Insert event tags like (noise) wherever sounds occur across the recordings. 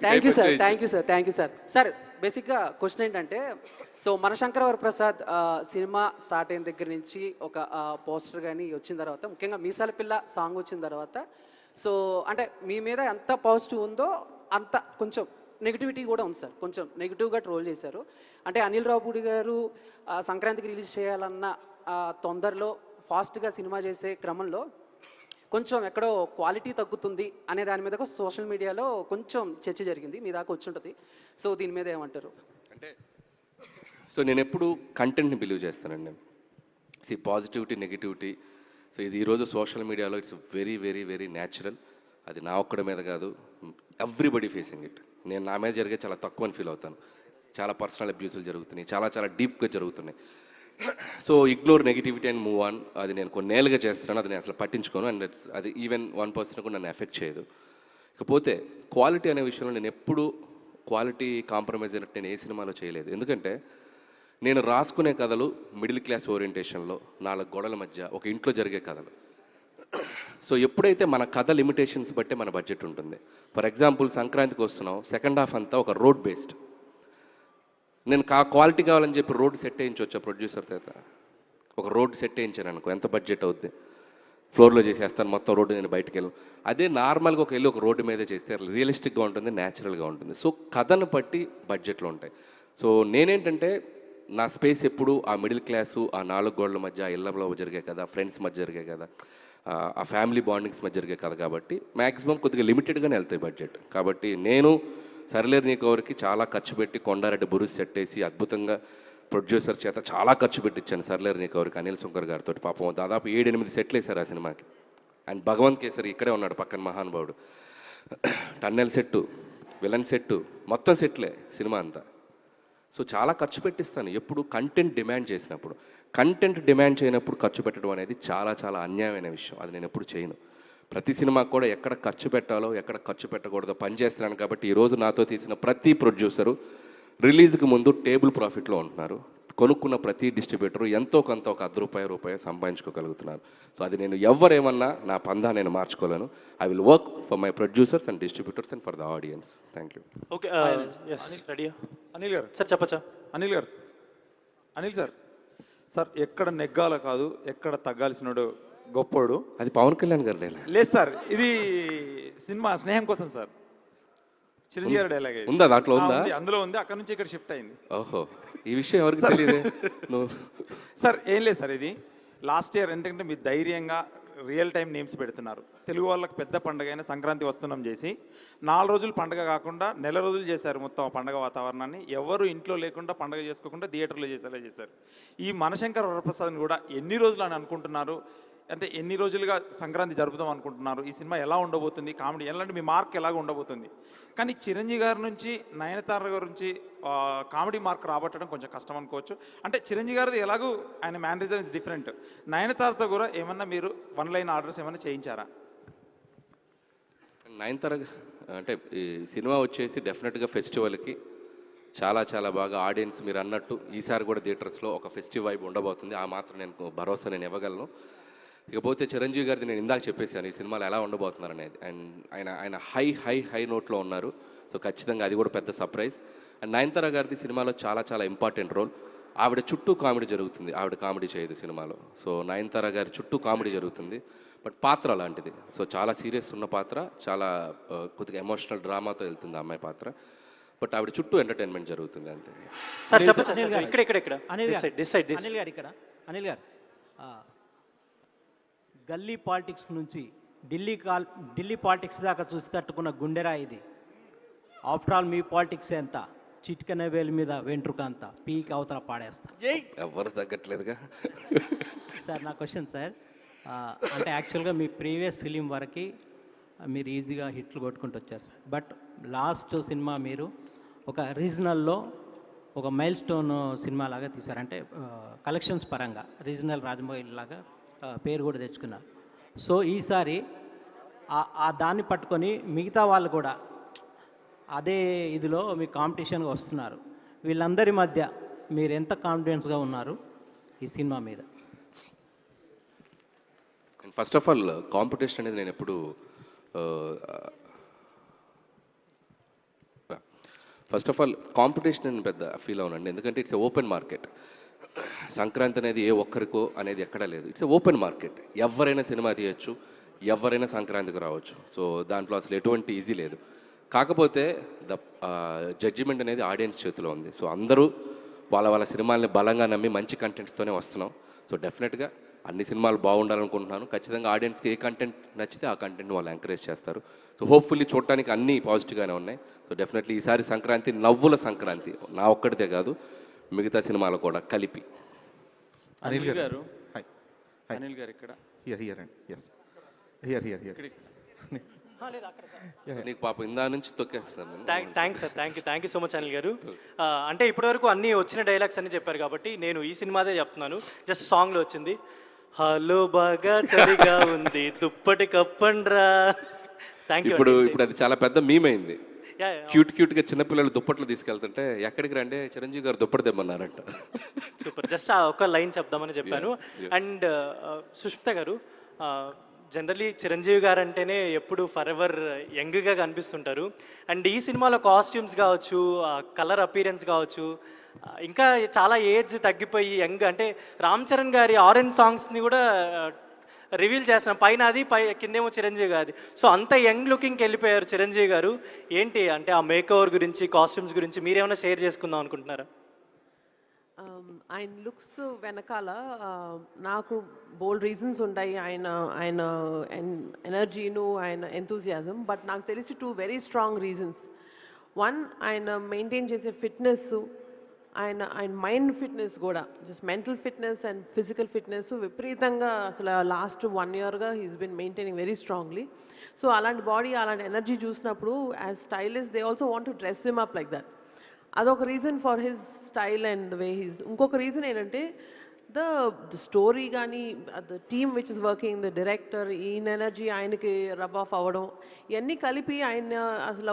Thank you sir. Thank you sir thank you sir sir బేసిక్గా question ఏంటంటే so మన శంకర వరప్రసాద్ ఆ, సినిమా స్టార్ట్ అయిన దగ్గర నుంచి ఒక పోస్టర్ కానీ వచ్చిన తర్వాత ముఖ్యంగా మీసాల పిల్ల సాంగ్ వచ్చిన తర్వాత సో అంటే మీ మీద ఎంత పాజిటివ్ ఉందో అంత కొంచెం నెగిటివిటీ కూడా ఉంది సార్ కొంచెం నెగిటివ్గా ట్రోల్ చేశారు. అంటే అనిల్ రావుపూడి గారు ఆ, సంక్రాంతికి రిలీజ్ చేయాలన్న ఆ, తొందరలో ఫాస్ట్గా సినిమా చేసే క్రమంలో కొంచెం ఎక్కడో క్వాలిటీ తగ్గుతుంది అనే దాని మీద సోషల్ మీడియాలో కొంచెం చర్చ జరిగింది మీ దాకా వచ్చింటుంది. సో దీని మీద ఏమంటారు? అంటే సో నేను ఎప్పుడు కంటెంట్ని బిలీవ్ చేస్తానండి. సి పాజిటివిటీ నెగిటివిటీ సో ఇది ఈరోజు సోషల్ మీడియాలో it's very very very natural అది నా ఒక్కడి మీద కాదు ఎవ్రీబడి ఫేసింగ్ ఇట్ నేను నా మీద జరిగే చాలా తక్కువ ఫీల్ అవుతాను. చాలా పర్సనల్ అబ్యూసులు జరుగుతున్నాయి చాలా చాలా డీప్గా జరుగుతున్నాయి. So ignore negativity and move on అది నేను కొన్నేళ్ళుగా చేస్తున్నాను అది నేను అసలు పట్టించుకోను. అండ్ అది ఈవెన్ వన్ పర్సన్ కూడా నన్ను ఎఫెక్ట్ చేయదు. ఇకపోతే క్వాలిటీ అనే విషయంలో నేను ఎప్పుడు క్వాలిటీ కాంప్రమైజ్ అయినట్టు నేను ఏ సినిమాలో చేయలేదు. ఎందుకంటే నేను రాసుకునే కథలు మిడిల్ క్లాస్ ఓరియంటేషన్లో నాలుగు గొడవల మధ్య ఒక ఇంట్లో జరిగే కథలు. సో ఎప్పుడైతే మన కథ లిమిటేషన్స్ బట్టే మన బడ్జెట్ ఉంటుంది. ఫర్ ఎగ్జాంపుల్ సంక్రాంతికి వస్తున్నాం సెకండ్ హాఫ్ అంతా ఒక రోడ్ బేస్డ్ నేను కా క్వాలిటీ కావాలని చెప్పి రోడ్ సెట్ వేయించవచ్చా ప్రొడ్యూసర్ చేత ఒక రోడ్ సెట్ వేయించాను అనుకో ఎంత బడ్జెట్ అవుద్ది? ఫ్లోర్లో చేసేస్తాను మొత్తం రోడ్డు నేను బయటకు వెళ్ళను. అదే నార్మల్గా ఒక వెళ్ళి ఒక రోడ్డు మీద చేస్తే రియలిస్టిక్గా ఉంటుంది న్యాచురల్గా ఉంటుంది. సో కథను బట్టి బడ్జెట్లు ఉంటాయి. సో నేనేంటంటే నా స్పేస్ ఎప్పుడు ఆ మిడిల్ క్లాసు ఆ నాలుగు గోడల మధ్య ఆ ఇళ్ళలో జరిగే కదా ఫ్రెండ్స్ మధ్య జరిగే కదా ఆ- ఆ ఫ్యామిలీ బాండింగ్స్ మధ్య జరిగే కదా కాబట్టి మ్యాక్సిమం కొద్దిగా లిమిటెడ్గానే వెళ్తాయి బడ్జెట్ కాబట్టి నేను సరిలేరు నీకోవరికి చాలా ఖర్చు పెట్టి కొండారెడ్డి బురుసు సెట్ వేసి అద్భుతంగా ప్రొడ్యూసర్ చేత చాలా ఖర్చు పెట్టించాను సర్లేరు నీకోవరికి అనిల్ శంకర్ గారితో పాపం దాదాపు ఏడెనిమిది సెట్లు వేశారు ఆ సినిమాకి. అండ్ భగవంత్ కేసరి ఇక్కడే ఉన్నాడు పక్కన మహానుభావుడు. టన్నెల్ సెట్టు విలన్ సెట్టు మొత్తం సెట్లే సినిమా అంతా. సో చాలా ఖర్చు పెట్టిస్తాను. ఎప్పుడు కంటెంట్ డిమాండ్ చేసినప్పుడు. కంటెంట్ డిమాండ్ చేయనప్పుడు ఖర్చు పెట్టడం అనేది చాలా చాలా అన్యాయమైన విషయం. అది నేను ఎప్పుడు చేయను. ప్రతి సినిమాకు కూడా ఎక్కడ ఖర్చు పెట్టాలో ఎక్కడ ఖర్చు పెట్టకూడదో పని చేస్తున్నాను కాబట్టి ఈరోజు నాతో తీసిన ప్రతి ప్రొడ్యూసరు రిలీజ్కి ముందు టేబుల్ ప్రాఫిట్లో ఉంటున్నారు. కొనుక్కున్న ప్రతి డిస్ట్రిబ్యూటర్ ఎంతో కొంత ఒక అర్ధ రూపాయి రూపాయి సంపాదించుకోగలుగుతున్నారు. సో అది నేను ఎవరేమన్నా నా పందా నేను మార్చుకోలేను. I will work for my producers and distributors and for the audience thank you okay yes ready Anil garu. Sir చెప్పచ్చా Anil గారు. అనిల్ సార్ సార్ ఎక్కడ నెగ్గాల కాదు ఎక్కడ తగ్గాల్సినోడు గొప్పోడు. అది పవన్ కళ్యాణ్ గారు లేలే లేదు సార్ ఇది సినిమా స్నేహం కోసం సార్. చిరంజీవి గారి డైలాగ్ ఇది. ఉందా? దాంట్లో ఆ, ఉందా? ఉంది. అందులో ఉంది. అక్కడ నుంచి ఇక్కడ షిఫ్ట్ అయింది. ఓహో. ఈ విషయం ఎవరికి తెలియదే? నువ్వు (laughs) సార్ ఏం లేదు సార్ ఇది. లాస్ట్ ఇయర్ ఏంటంటే మీరు ధైర్యంగా రియల్ టైం నేమ్స్ పెడుతున్నారు. తెలుగు వాళ్ళకి పెద్ద పండుగ అయిన సంక్రాంతి వస్తున్నాం చేసి నాలుగు రోజులు పండుగ కాకుండా నెల రోజులు చేశారు మొత్తం ఆ పండుగ వాతావరణాన్ని. ఎవరు ఇంట్లో లేకుండా పండుగ చేసుకోకుండా థియేటర్లో చేసేలా చేశారు. ఈ మనశంకర్ వరప్రసాద్ని కూడా ఎన్ని రోజులు అని అనుకుంటున్నారు? అంటే ఎన్ని రోజులుగా సంక్రాంతి జరుపుదాం అనుకుంటున్నారు? ఈ సినిమా ఎలా ఉండబోతుంది? కామెడీ ఎలాంటి మీ మార్క్ ఎలాగ ఉండబోతుంది? కానీ చిరంజీవి గారి నుంచి నయనతార గారి నుంచి కామెడీ మార్క్ రాబట్టడం కొంచెం కష్టం అనుకోవచ్చు. అంటే చిరంజీవి గారిది ఎలాగూ ఆయన మ్యానరిజం ఇస్ డిఫరెంట్. నయనతారతో కూడా ఏమన్నా మీరు వన్ లైన్ ఆర్డర్స్ ఏమైనా చేయించారా? నైన్ తరగ అంటే ఈ సినిమా వచ్చేసి డెఫినెట్గా ఫెస్టివల్కి చాలా చాలా బాగా ఆడియన్స్ మీరు అన్నట్టు ఈసారి కూడా థియేటర్స్లో ఒక ఫెస్టివ్ వైబ్ ఉండబోతుంది. ఆ మాత్రం నేను భరోసా నేను ఇవ్వగలను. ఇకపోతే చిరంజీవి గారిది నేను ఇందాక చెప్పేశాను ఈ సినిమాలో ఎలా ఉండబోతున్నారు అనేది అండ్ ఆయన ఆయన హై హై హై నోట్లో ఉన్నారు. సో ఖచ్చితంగా అది కూడా పెద్ద సర్ప్రైజ్. అండ్ నయనతార గారిది సినిమాలో చాలా చాలా ఇంపార్టెంట్ రోల్. ఆవిడ చుట్టూ కామెడీ జరుగుతుంది. ఆవిడ కామెడీ చేయదు సినిమాలో. సో నయనతార గారి చుట్టూ కామెడీ జరుగుతుంది. బట్ పాత్ర అలాంటిది. సో చాలా సీరియస్ ఉన్న పాత్ర చాలా కొద్దిగా ఎమోషనల్ డ్రామాతో వెళ్తుంది ఆ అమ్మాయి పాత్ర. బట్ ఆవిడ చుట్టూ ఎంటర్టైన్మెంట్ జరుగుతుంది అంతే. ఇక్కడ ఇక్కడ ఇక్కడ. అనిల్ గారు. అనిల్ గారు ఇక్కడ. అనిల్ గారు. ఆ, గల్లీ పాలిటిక్స్ నుంచి ఢిల్లీ కాల్ ఢిల్లీ పాలిటిక్స్ దాకా చూసి తట్టుకున్న గుండెరా ఇది. ఆఫ్టర్ ఆల్ మీ పాలిటిక్స్ ఎంత? చిటికన వేలు మీద వెంట్రుక అంత పీక్ అవతల పాడేస్తా. ఎవరు తగ్గట్లేదుగా. సార్ నా క్వశ్చన్ సార్. అంటే యాక్చువల్గా మీ ప్రీవియస్ ఫిలిం వరకు మీరు ఈజీగా హిట్లు కొట్టుకుంటూ వచ్చారు సార్. బట్ లాస్ట్ సినిమా మీరు ఒక రీజనల్లో ఒక మైల్ స్టోన్ సినిమా లాగా తీశారు. అంటే కలెక్షన్స్ పరంగా రీజనల్ రాజమౌళి లాగా పేరు కూడా తెచ్చుకున్నారు సో ఈసారి ఆ- దాన్ని పట్టుకొని మిగతా వాళ్ళు కూడా అదే ఇదిలో మీ కాంపిటీషన్గా వస్తున్నారు. వీళ్ళందరి మధ్య మీరు ఎంత కాన్ఫిడెన్స్గా ఉన్నారు ఈ సినిమా మీద? ఫస్ట్ ఆఫ్ ఆల్ కాంపిటీషన్ అనేది నేను ఎప్పుడు ఫస్ట్ ఆఫ్ ఆల్ కాంపిటీషన్ పెద్ద ఫీల్ అవునండి. ఎందుకంటే ఇట్స్ ఓపెన్ మార్కెట్ సంక్రాంతి అనేది ఏ ఒక్కరికో అనేది ఎక్కడా లేదు. ఇట్స్ ఓపెన్ మార్కెట్ ఎవరైనా సినిమా తీయచ్చు ఎవరైనా సంక్రాంతికి రావచ్చు. సో దాంట్లో అసలు ఎటువంటి ఈజీ లేదు. కాకపోతే ద జడ్జిమెంట్ అనేది ఆడియన్స్ చేతిలో ఉంది. సో అందరూ వాళ్ళ వాళ్ళ సినిమాల్ని బలంగా నమ్మి మంచి కంటెంట్స్తోనే వస్తున్నాం. సో డెఫినెట్గా అన్ని సినిమాలు బాగుండాలనుకుంటున్నాను. ఖచ్చితంగా ఆడియన్స్కి ఏ కంటెంట్ నచ్చితే ఆ కంటెంట్ వాళ్ళు ఎంకరేజ్ చేస్తారు. సో హోప్ఫుల్లీ చూడటానికి అన్నీ పాజిటివ్గానే ఉన్నాయి. సో డెఫినెట్లీ ఈసారి సంక్రాంతి నవ్వుల సంక్రాంతి. నా ఒక్కడితే కాదు. మిగతా సినిమాలు కూడా కలిపి. అనిల్ గారు. అనిల్ గారు ఇక్కడ? హియర్ హియర్ అండి ఎస్ హియర్ హియర్ హియర్ నీకు పాపం ఇందా నుంచి తొక్కేస్తున్నాను నేను. Thanks sir thank you thank you so much Anil garu. అంటే ఇప్పటివరకు అన్ని వచ్చిన డైలాగ్స్ అన్ని చెప్పారు కాబట్టి నేను ఈ సినిమాదే చెప్తున్నాను. జస్ట్ సాంగ్లో వచ్చింది. హలో బాగా చలిగా ఉంది. దుప్పటి కప్పండ్రా. థ్యాంక్ యూ ఇప్పుడు ఇప్పుడు అది చాలా పెద్ద మీమైంది క్యూట్ క్యూట్గా చిన్నపిల్లలు దుప్పట్లు తీసుకెళ్తుంటే ఎక్కడికి రండి? చిరంజీవి గారు దుప్పటి తెమ్మన్నారంట. సూపర్ జస్ట్ ఆ ఒక లైన్ చెప్దామని చెప్పాను. అండ్ సుష్మిత గారు జనరలీ చిరంజీవి గారు అంటేనే ఎప్పుడు ఫర్ ఎవర్ యంగ్గా కనిపిస్తుంటారు. అండ్ ఈ సినిమాలో కాస్ట్యూమ్స్ కావచ్చు కలర్ అపీరెన్స్ కావచ్చు ఇంకా చాలా ఏజ్ తగ్గిపోయి యంగ్ అంటే రామ్ చరణ్ గారి ఆరెంజ్ సాంగ్స్ని కూడా రివీల్ చేస్తున్నాం. పైన అది పై కిందేమో చిరంజీవి గారి సో అంత యంగ్ లుకింగ్కి వెళ్ళిపోయారు చిరంజీవి గారు. ఏంటి అంటే ఆ మేకోవర్ గురించి కాస్ట్యూమ్స్ గురించి మీరేమైనా షేర్ చేసుకుందాం అనుకుంటున్నారా? Um, ఆయన లుక్స్ వెనకాల నాకు బోల్డ్ రీజన్స్ ఉంటాయి. ఆయన ఆయన ఎనర్జీను ఆయన ఎంతూజియాజం బట్ నాకు తెలిసి two very strong reasons one ఆయన మెయింటైన్ చేసే ఫిట్నెస్ ఆయన ఆయన మైండ్ ఫిట్నెస్ కూడా just mental fitness and physical fitness విపరీతంగా అసలు last one ఇయర్గా he's been maintaining very strongly so అలాంటి బాడీ అలాంటి ఎనర్జీ చూసినప్పుడు as stylist they also want to dress him up like that అదొక reason for his style and way he's ఇంకొక reason ఏంటంటే the the story కానీ the team which is working the director ఈయన energy ఆయనకి rub off అవ్వడం ఇవన్నీ కలిపి ఆయన అసలు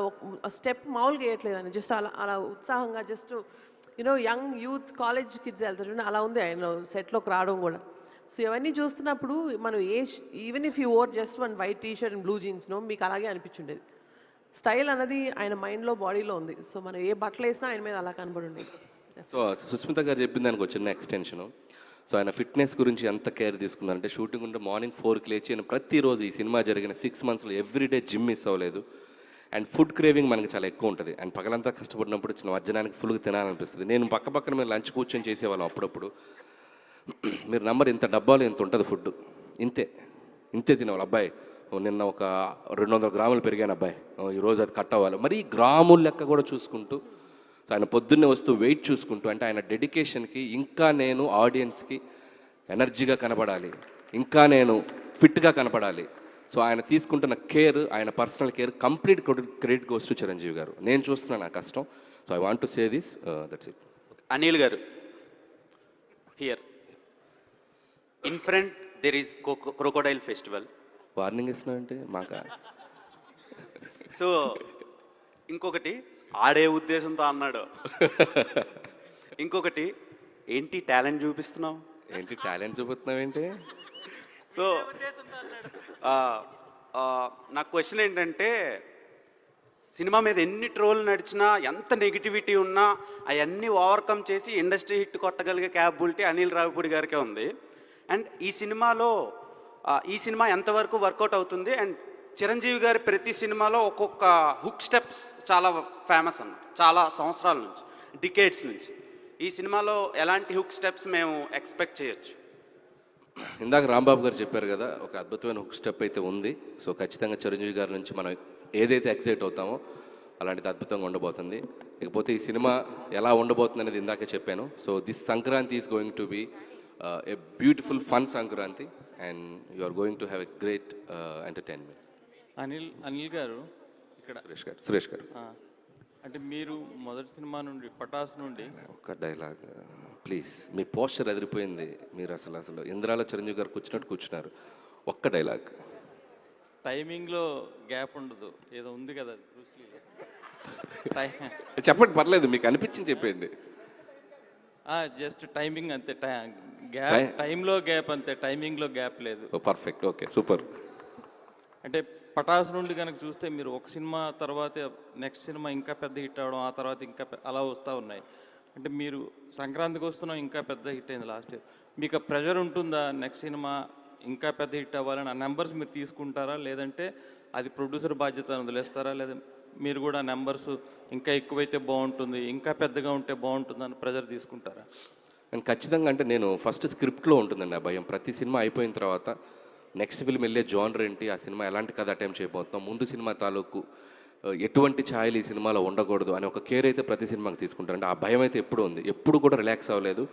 స్టెప్ మామూలుగా వేయట్లేదు ఆయన. జస్ట్ అలా అలా ఉత్సాహంగా just you know young youth college kids వెళ్తారు చూడండి, అలా ఉంది ఆయన సెట్లోకి రావడం కూడా. సో ఇవన్నీ చూస్తున్నప్పుడు మనం a even if you or just one white T shirt and blue జీన్స్నో మీకు అలాగే అనిపించుండేది. స్టైల్ అనేది ఆయన మైండ్లో బాడీలో ఉంది. సో మనం ఏ బట్టలు వేసినా ఆయన మీద అలా కనబడి ఉండేది సో సుస్మిత గారు చెప్పిన దానికి ఒక చిన్న ఎక్స్టెన్షన్ సో ఆయన ఫిట్నెస్ గురించి ఎంత కేర్ తీసుకున్నారంటే షూటింగ్ ఉంటే మార్నింగ్ ఫోర్కి లేచి ఆయన ప్రతిరోజు ఈ సినిమా జరిగిన సిక్స్ మంత్స్లో ఎవ్రీడే జిమ్ మిస్ అవ్వలేదు. అండ్ ఫుడ్ క్రేవింగ్ మనకి చాలా ఎక్కువ ఉంటుంది. అండ్ పగలంతా కష్టపడినప్పుడు చిన్న మధ్యాహ్నానికి ఫుల్గా తినాలనిపిస్తుంది. నేను పక్క పక్కన మీరు లంచ్ కూర్చొని చేసేవాళ్ళం అప్పుడప్పుడు. (clears throat) మీరు నంబర్ ఇంత డబ్బాలు ఇంత ఉంటుంది ఫుడ్ ఇంతే. ఇంతే తినేవాళ్ళు. అబ్బాయి నిన్న ఒక రెండు వందల గ్రాములు పెరిగాను అబ్బాయి. ఈరోజు అది కట్ అవ్వాలి. మరి గ్రాముల లెక్క కూడా చూసుకుంటూ ఆయన పొద్దున్నే వస్తూ వెయిట్ చూసుకుంటూ అంటే ఆయన డెడికేషన్కి ఇంకా నేను ఆడియన్స్కి ఎనర్జీగా కనపడాలి. ఇంకా నేను ఫిట్గా కనపడాలి. సో ఆయన తీసుకుంటున్న కేర్ ఆయన personal care complete credit goes to Chiranjeevi garu. నేను చూస్తున్నాను నా కష్టం. So I want to say this that's it Anil garu. Here in front there is crocodile festival warning ఇస్తున్నా మాకా? సో ఇంకొకటి ఆడే ఉద్దేశంతో అన్నాడు. (laughs) ఇంకొకటి ఏంటి టాలెంట్ చూపిస్తున్నావు? ఏంటి టాలెంట్ చూపుతున్నావు ఏంటి సో నా క్వశ్చన్ ఏంటంటే సినిమా మీద ఎన్ని ట్రోల్ నడిచినా ఎంత నెగిటివిటీ ఉన్నా అవన్నీ ఓవర్కమ్ చేసి ఇండస్ట్రీ హిట్ కొట్టగలిగే క్యాపబిలిటీ అనిల్ రావిపూడి గారికే ఉంది. అండ్ ఈ సినిమాలో ఈ సినిమా ఎంతవరకు వర్కౌట్ అవుతుంది? అండ్ చిరంజీవి గారి ప్రతి సినిమాలో ఒక్కొక్క హుక్ స్టెప్స్ చాలా ఫేమస్ అన్నమాట. చాలా సంవత్సరాల నుంచి డికేట్స్ నుంచి. ఈ సినిమాలో ఎలాంటి హుక్ స్టెప్స్ మేము ఎక్స్పెక్ట్ చేయొచ్చు? ఇందాక రాంబాబు గారు చెప్పారు కదా ఒక అద్భుతమైన హుక్ స్టెప్ అయితే ఉంది. సో ఖచ్చితంగా చిరంజీవి గారి నుంచి మనం ఏదైతే ఎక్సైట్ అవుతామో అలాంటిది అద్భుతంగా ఉండబోతుంది. ఇకపోతే ఈ సినిమా ఎలా ఉండబోతుంది అనేది ఇందాకే చెప్పాను. So this Sankranti is going to be a beautiful fun Sankranti and you are going to have a great entertainment Anil Anil garu ఇక్కడ సురేష్ గారు సురేష్ గారు. అంటే మీరు మొదటి సినిమా నుండి పటాస్ నుండి? ఒక్క డైలాగ్ ప్లీజ్. మీ పోస్టర్ ఎదిరిపోయింది. మీరు అసలు అసలు ఇంద్రాలో చిరంజీవి గారు కూర్చున్నట్టు కూర్చున్నారు. ఒక్క డైలాగ్. టైమింగ్లో గ్యాప్ ఉండదు. ఏదో ఉంది కదా (laughs) చెప్పండి పర్లేదు మీకు అనిపించింది చెప్పండి జస్ట్ టైమింగ్ అంతే. టై- గ్యాప్ టైంలో గ్యాప్ అంతే. టైమింగ్లో గ్యాప్ లేదు. పర్ఫెక్ట్. Okay super. అంటే పటాస్ నుండి కనుక చూస్తే మీరు ఒక సినిమా తర్వాత నెక్స్ట్ సినిమా ఇంకా పెద్ద హిట్ అవ్వడం ఆ తర్వాత ఇంకా అలా వస్తూ ఉన్నాయి. అంటే మీరు సంక్రాంతికి వస్తున్నాం ఇంకా పెద్ద హిట్ అయింది లాస్ట్ ఇయర్. మీకు ప్రెషర్ ఉంటుందా నెక్స్ట్ సినిమా ఇంకా పెద్ద హిట్ అవ్వాలని? ఆ నెంబర్స్ మీరు తీసుకుంటారా? లేదంటే అది ప్రొడ్యూసర్ బాధ్యత వదిలేస్తారా? లేదా మీరు కూడా నెంబర్స్ ఇంకా ఎక్కువైతే బాగుంటుంది ఇంకా పెద్దగా ఉంటే బాగుంటుంది అని ప్రెజర్ తీసుకుంటారా? అండ్ ఖచ్చితంగా అంటే నేను ఫస్ట్ స్క్రిప్ట్లో ఉంటుందండి ఆ భయం. ప్రతి సినిమా అయిపోయిన తర్వాత నెక్స్ట్ ఫిల్మ్ వెళ్ళే జోనర్ ఏంటి? ఆ సినిమా ఎలాంటి కథ అటెంప్ట్ చేయబోతున్నాం ముందు సినిమా తాలూకు ఎటువంటి ఛాయలు ఈ సినిమాలో ఉండకూడదు అని ఒక కేర్ అయితే ప్రతి సినిమాకి తీసుకుంటారు. అంటే ఆ భయం అయితే ఎప్పుడు ఉంది. ఎప్పుడు కూడా రిలాక్స్ అవ్వలేదు.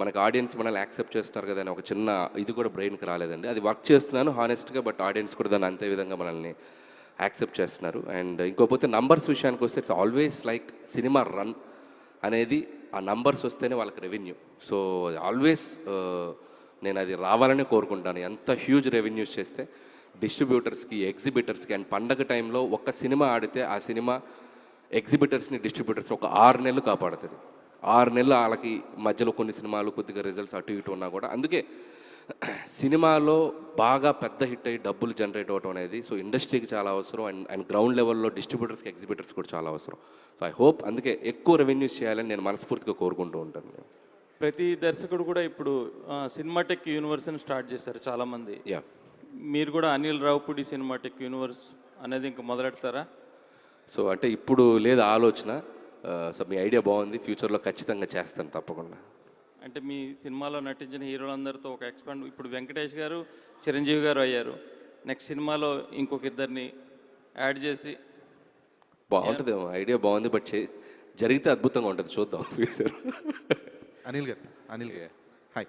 మనకు ఆడియన్స్ మనల్ని యాక్సెప్ట్ చేస్తున్నారు కదా అని ఒక చిన్న ఇది కూడా బ్రెయిన్కి రాలేదండి. అది వర్క్ చేస్తున్నాను హానెస్ట్గా బట్ ఆడియన్స్ కూడా దాన్ని అంతే విధంగా మనల్ని యాక్సెప్ట్ చేస్తున్నారు. అండ్ ఇంకోపోతే నంబర్స్ విషయానికి వస్తే it's always like cinema run అనేది ఆ నంబర్స్ వస్తేనే వాళ్ళకి రెవెన్యూ సో ఆల్వేస్ నేను అది రావాలని కోరుకుంటాను. ఎంత హ్యూజ్ రెవెన్యూస్ చేస్తే డిస్ట్రిబ్యూటర్స్కి ఎగ్జిబిటర్స్కి అండ్ పండగ టైంలో ఒక సినిమా ఆడితే ఆ సినిమా ఎగ్జిబిటర్స్ని డిస్ట్రిబ్యూటర్స్ ఒక ఆరు నెలలు కాపాడుతుంది. ఆరు నెలలు వాళ్ళకి మధ్యలో కొన్ని సినిమాలు కొద్దిగా రిజల్ట్స్ అటు ఇటు ఉన్నా కూడా. అందుకే సినిమాలో బాగా పెద్ద హిట్ అయ్యి డబ్బులు జనరేట్ అవ్వడం అనేది సో ఇండస్ట్రీకి చాలా అవసరం అండ్ అండ్ గ్రౌండ్ లెవెల్లో డిస్ట్రిబ్యూటర్స్కి ఎగ్జిబిటర్స్ కూడా చాలా అవసరం. సో ఐ హోప్ అందుకే ఎక్కువ రెవెన్యూస్ చేయాలని నేను మనస్ఫూర్తిగా కోరుకుంటూ ఉంటాను. ప్రతి దర్శకుడు కూడా ఇప్పుడు సినిమాటెక్ యూనివర్స్ని స్టార్ట్ చేశారు చాలామంది. యా మీరు కూడా అనిల్ రావుపూడి సినిమాటెక్ యూనివర్స్ అనేది ఇంకా మొదలెడతారా? సో అంటే ఇప్పుడు లేదు ఆలోచన సో మీ ఐడియా బాగుంది ఫ్యూచర్లో ఖచ్చితంగా చేస్తాను తప్పకుండా. అంటే మీ సినిమాలో నటించిన హీరోలందరితో ఒక ఎక్స్పాండ్ ఇప్పుడు వెంకటేష్ గారు చిరంజీవి గారు అయ్యారు. నెక్స్ట్ సినిమాలో ఇంకొక ఇద్దరిని యాడ్ చేసి. బాగుంటుంది ఐడియా బాగుంది బట్ జరిగితే అద్భుతంగా ఉంటుంది చూద్దాం. ఫ్యూచర్ అనిల్ గారు అనిల్ గారు. హాయ్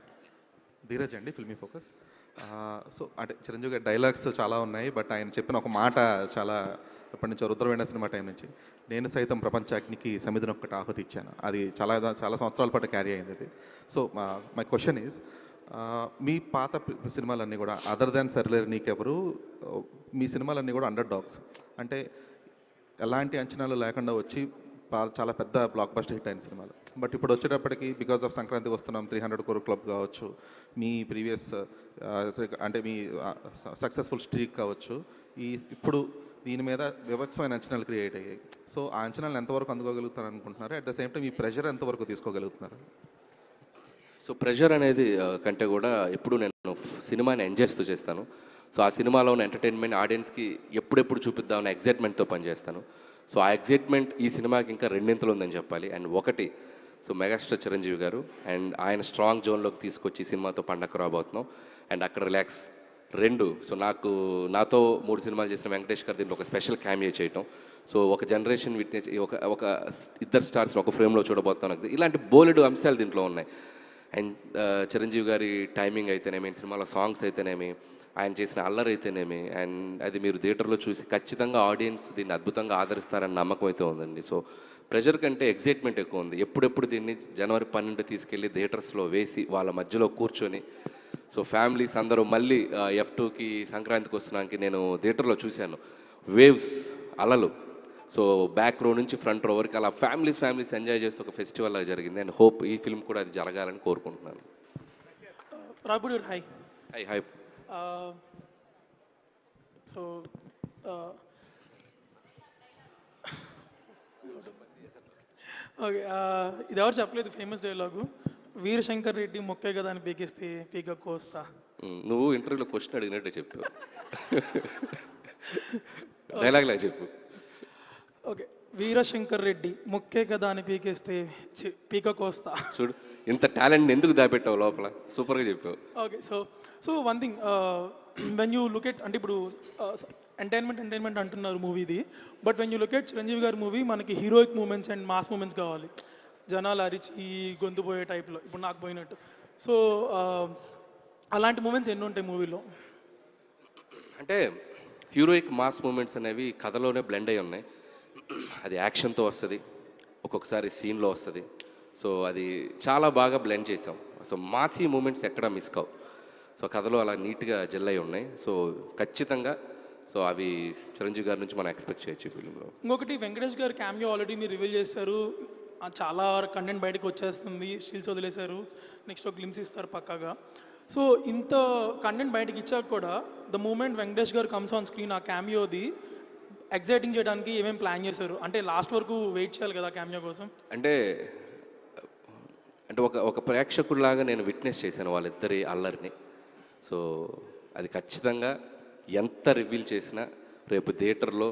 ధీరజ్ అండి ఫిల్మీ ఫోకస్. సో అంటే చిరంజీవి గారి డైలాగ్స్ చాలా ఉన్నాయి బట్ ఆయన చెప్పిన ఒక మాట చాలా ఎప్పటి నుంచో రుద్రవేణ సినిమా టైం నుంచి నేను సైతం ప్రపంచాగ్నికి సమిధిని ఒక్కటి ఆహుతి ఇచ్చాను. అది చాలా చాలా సంవత్సరాల పాటు క్యారీ అయింది అది. సో మై క్వశ్చన్ ఈజ్ మీ పాత సినిమాలన్నీ కూడా అదర్ దాన్ సర్లేర్ నీకెవరు? మీ సినిమాలన్నీ కూడా అండర్ డాగ్స్ అంటే ఎలాంటి అంచనాలు లేకుండా వచ్చి చాలా పెద్ద బ్లాక్ బస్టర్ హిట్ అయిన సినిమాలు. బట్ ఇప్పుడు వచ్చేటప్పటికి బికాస్ ఆఫ్ సంక్రాంతికి వస్తున్నాం త్రీ హండ్రెడ్ కోర్ క్లబ్ కావచ్చు మీ ప్రీవియస్ uh, అంటే మీ uh, సక్సెస్ఫుల్ స్ట్రీక్ కావచ్చు ఈ ఇప్పుడు దీని మీద వివత్సమైన అంచనాలు క్రియేట్ అయ్యాయి. సో ఆ అంచనాలు ఎంతవరకు అందుకోగలుగుతారు అనుకుంటున్నారు? అట్ ద సేమ్ టైం ఈ ప్రెషర్ ఎంతవరకు తీసుకోగలుగుతున్నారు? సో ప్రెషర్ అనేది uh, కంటే కూడా ఎప్పుడు నేను సినిమాని ఎంజాయ్ చేస్తూ చేస్తాను. సో ఆ సినిమాలో ఉన్న ఎంటర్టైన్మెంట్ ఆడియన్స్కి ఎప్పుడెప్పుడు చూపిద్దామన్న ఎగ్జైట్మెంట్తో పనిచేస్తాను. సో ఆ ఎగ్జైట్మెంట్ ఈ సినిమాకి ఇంకా రెండింతలు ఉందని చెప్పాలి. అండ్ ఒకటి సో మెగాస్టార్ చిరంజీవి గారు అండ్ ఆయన స్ట్రాంగ్ జోన్లోకి తీసుకొచ్చి సినిమాతో పండగ రాబోతున్నాం. అండ్ అక్కడ రిలాక్స్ రెండు సో నాకు నాతో మూడు సినిమాలు చేసిన వెంకటేష్ గారు దీంట్లో ఒక స్పెషల్ క్యామియో చేయటం. సో ఒక జనరేషన్ విట్నెస్ ఒక ఒక ఇద్దరు స్టార్స్ ఒక ఫ్రేమ్లో చూడబోతున్నాను ఇలాంటి బోలెడు అంశాలు దీంట్లో ఉన్నాయి. అండ్ చిరంజీవి గారి టైమింగ్ అయితేనేమి సినిమాలో సాంగ్స్ అయితేనేమి ఆయన చేసిన అల్లరి అయితేనేమి అండ్ అది మీరు థియేటర్లో చూసి ఖచ్చితంగా ఆడియన్స్ దీన్ని అద్భుతంగా ఆదరిస్తారని నమ్మకం అయితే ఉందండి. సో ప్రెషర్ కంటే ఎగ్జైట్మెంట్ ఎక్కువ ఉంది. ఎప్పుడెప్పుడు దీన్ని జనవరి పన్నెండు తీసుకెళ్ళి థియేటర్స్లో వేసి వాళ్ళ మధ్యలో కూర్చొని సో ఫ్యామిలీస్ అందరూ మళ్ళీ ఎఫ్ టూకి సంక్రాంతికి వస్తున్నానికి నేను థియేటర్లో చూశాను. వేవ్స్ అలలు. సో బ్యాక్ రో నుంచి ఫ్రంట్ రో వరకు అలా ఫ్యామిలీస్ ఫ్యామిలీస్ ఎంజాయ్ చేస్తూ ఒక ఫెస్టివల్ లాగా జరిగింది. అండ్ హోప్ ఈ ఫిల్మ్ కూడా అది జరగాలని కోరుకుంటున్నాను. Hi. Hi hi so okay (laughs) ఇది ఎవరు చెప్పలేదు ఫేమస్ డైలాగు వీరశంకర్ రెడ్డి మొక్కే కదా అని పీకిస్తే పీక కోస్తా. నువ్వు ఇంటర్వ్యూలో క్వశ్చన్ అడిగినట్టే చెప్పు. (laughs) డైలాగ్ లాగా చెప్పు. ఓకే వీరశంకర్ రెడ్డి మొక్కే కదా అని పీకేస్తే చి- పీక కోస్తా చూడు ఇంత టాలెంట్ ఎందుకు దాపెట్టావు లోపల? సూపర్గా చెప్పావు. Okay so so one thing when you look at అంటే ఇప్పుడు ఎంటైన్మెంట్ ఎంటైన్మెంట్ అంటున్నారు మూవీది but when you look at Chiranjeevi గారి మూవీ మనకి heroic moments and mass moments కావాలి. జనాలు అరిచి గొంతు పోయే టైప్లో ఇప్పుడు నాకు పోయినట్టు. సో అలాంటి మూమెంట్స్ ఎన్ని ఉంటాయి మూవీలో? అంటే హీరోయిక్ మాస్ మూమెంట్స్ అనేవి కథలోనే బ్లెండ్ అయి ఉన్నాయి. అది యాక్షన్తో వస్తుంది. ఒక్కొక్కసారి సీన్లో వస్తుంది. సో అది చాలా బాగా బ్లెండ్ చేసాం సో మాసీ మూమెంట్స్ ఎక్కడా మిస్ కావు. సో కథలో అలా నీట్గా జెల్ అయి ఉన్నాయి. సో ఖచ్చితంగా సో అవి చిరంజీవి గారి నుంచి మనం ఎక్స్పెక్ట్ చేయొచ్చు ఫిలింలో ఇంకొకటి వెంకటేష్ గారు క్యామియో ఆల్రెడీ మీరు రివీల్ చేశారు. చాలా కంటెంట్ బయటకు వచ్చేస్తుంది. స్టిల్స్ వదిలేశారు. నెక్స్ట్ ఒక గ్లిమ్స్ ఇస్తారు పక్కాగా. సో ఇంత కంటెంట్ బయటకు ఇచ్చాక కూడా ద మూమెంట్ వెంకటేష్ గారు కమ్స్ ఆన్ స్క్రీన్ ఆ క్యామియోది ఎగ్జైటింగ్ చేయడానికి ఏమేమి ప్లాన్ చేశారు? అంటే లాస్ట్ వరకు వెయిట్ చేయాలి కదా క్యామియో కోసం? అంటే అంటే ఒక ఒక ప్రేక్షకుడిలాగా నేను విట్నెస్ చేశాను వాళ్ళిద్దరి అల్లరిని. సో అది ఖచ్చితంగా ఎంత రివీల్ చేసినా రేపు థియేటర్లో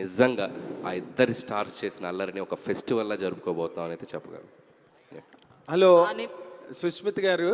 నిజంగా ఆ ఇద్దరి స్టార్స్ చేసిన అల్లరిని ఒక ఫెస్టివల్లా జరుపుకోబోతాం అని అయితే చెప్పగలను. హలో సుష్మిత్ గారు.